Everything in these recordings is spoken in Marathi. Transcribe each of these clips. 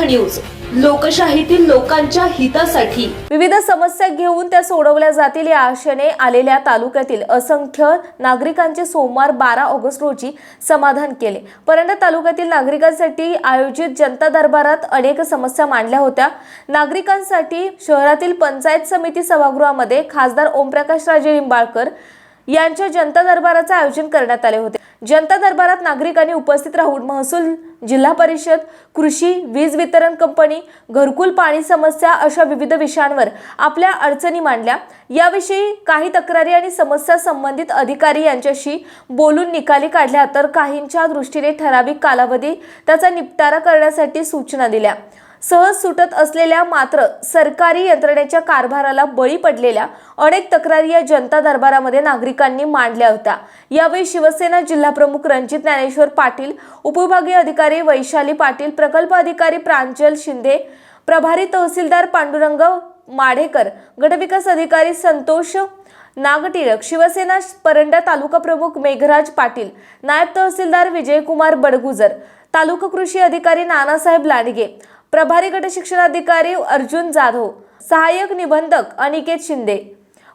न्यूज. लोकशाहीतील लोकांच्या हितासाठी. विविध समस्या घेऊन त्या सोडवल्या जातील या आशेने आलेल्या तालुक्यातील असंख्य नागरिकांचे सोमवार बारा ऑगस्ट रोजी समाधान केले. परंतु तालुक्यातील नागरिकांसाठी आयोजित जनता दरबारात अनेक समस्या मांडल्या होत्या. नागरिकांसाठी शहरातील पंचायत समिती सभागृहामध्ये खासदार ओमप्रकाश राजे निंबाळकर यांच्या जनता दरबाराचे आयोजन करण्यात आले होते. जनता दरबारात नागरिकांनी उपस्थित राहून महसूल जिल्हा परिषद कृषी वीज वितरण कंपनी घरकुल पाणी समस्या अशा विविध विषयांवर आपल्या अडचणी मांडल्या. याविषयी काही तक्रारी आणि समस्या संबंधित अधिकारी यांच्याशी बोलून निकाली काढल्या तर काहींच्या दृष्टीने ठराविक कालावधी त्याचा निपटारा करण्यासाठी सूचना दिल्या. सहज सुटत असलेल्या मात्र सरकारी यंत्रणेच्या कारभाराला बळी पडलेल्या अनेक तक्रारी या जनता दरबारामध्ये नागरिकांनी मांडल्या होत्या. यावेळी शिवसेना जिल्हाप्रमुख रणजित ज्ञानेश्वर पाटील उपविभागीय अधिकारी वैशाली पाटील प्रकल्प अधिकारी प्रांजल शिंदे प्रभारी तहसीलदार पांडुरंग माढेकर गटविकास अधिकारी संतोष नागटिळक शिवसेना परंडा तालुका प्रमुख मेघराज पाटील नायब तहसीलदार विजयकुमार बडगुजर तालुका कृषी अधिकारी नानासाहेब लांडगे प्रभारी गट शिक्षणाधिकारी अर्जुन जाधव सहाय्यक निबंधक अनिकेत शिंदे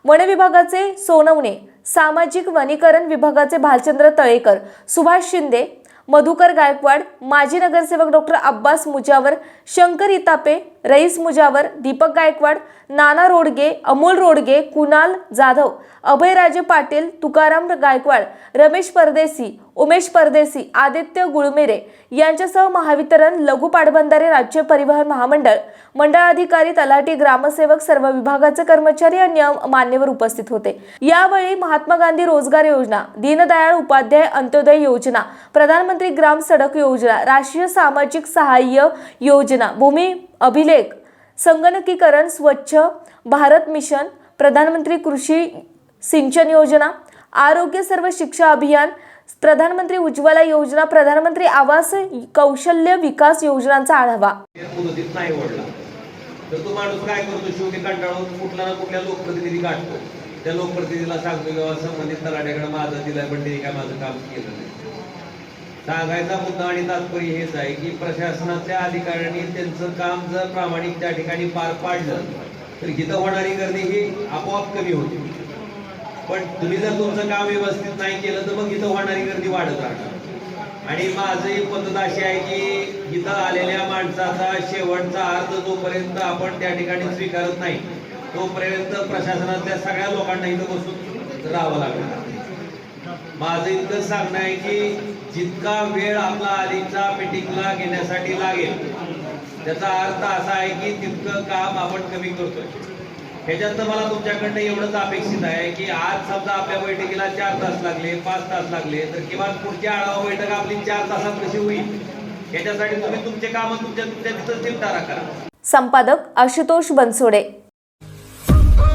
वन विभागाचे सोनवणे सामाजिक वनीकरण विभागाचे भालचंद्र तळेकर सुभाष शिंदे मधुकर गायकवाड माजी नगरसेवक डॉक्टर अब्बास मुजावर शंकर इतापे रईस मुजावर दीपक गायकवाड नाना रोडगे अमोल रोडगे कुणाल जाधव अभयराजे पाटील तुकाराम गायकवाड रमेश परदेसी उमेश परदेसी आदित्य गुळमेरे यांच्यासह महावितरण लघु पाटबंधारे राज्य परिवहन महामंडळ मंडळ अधिकारी तलाठी ग्रामसेवक सर्व विभागाचे कर्मचारी आणि मान्यवर उपस्थित होते. यावेळी महात्मा गांधी रोजगार योजना दीनदयाळ उपाध्याय अंत्योदय योजना प्रधानमंत्री ग्राम सडक योजना राष्ट्रीय सामाजिक सहाय्य योजना भूमी अभिलेख संगणकीकरण स्वच्छ भारत मिशन प्रधानमंत्री कृषी सिंचन योजना आरोग्य सर्व शिक्षा अभियान प्रधानमंत्री उज्ज्वला योजना प्रधानमंत्री आवास कौशल्य विकास योजनांचा आढावा. नाही ओढला. तर तो माणूस काय करतो? शेवटी कंटाळून कुठला ना कुठल्या लोकप्रतिनिधी काढतो त्या लोकप्रतिनिधीला सांगतो किंवा संबंधित तलाट्याकडे माझं दिलं पण त्यांनी काय माझं काम केलं नाही. सांगायचा मुद्दा आणि तात्पर्य हेच आहे की प्रशासनाच्या अधिकाऱ्यांनी त्यांचं काम जर प्रामाणिक त्या ठिकाणी पार पाडलं तर इथं होणारी गर्दी ही आपोआप कमी होते. पण तुम्ही जर तुमचं काम व्यवस्थित नाही केलं तर मग इथं होणारी गर्दी वाढत राहणार. आणि माझी पद्धत अशी आहे की इथं आलेल्या माणसाचा शेवटचा अर्थ जोपर्यंत आपण त्या ठिकाणी स्वीकारत नाही तोपर्यंत प्रशासनातल्या सगळ्या लोकांना इथं बसून राहावं लागणार. माझं इतकं सांगणं आहे की जितका वेळ आपला आधीचा मिटिंगला घेण्यासाठी लागेल त्याचा अर्थ असा आहे की तितकं काम आपण कमी करतोय. ह्याच्यात मला तुमच्याकडनं एवढंच अपेक्षित आहे की आज समजा आपल्या बैठकीला चार तास लागले पाच तास लागले तर किमान पुढची आढावा बैठक आपली चार तासात कशी होईल? याच्यासाठी तुम्ही तुमचे काम तुमच्या तुमच्या तिथंच निपटारा करा. संपादक आशुतोष बनसोडे.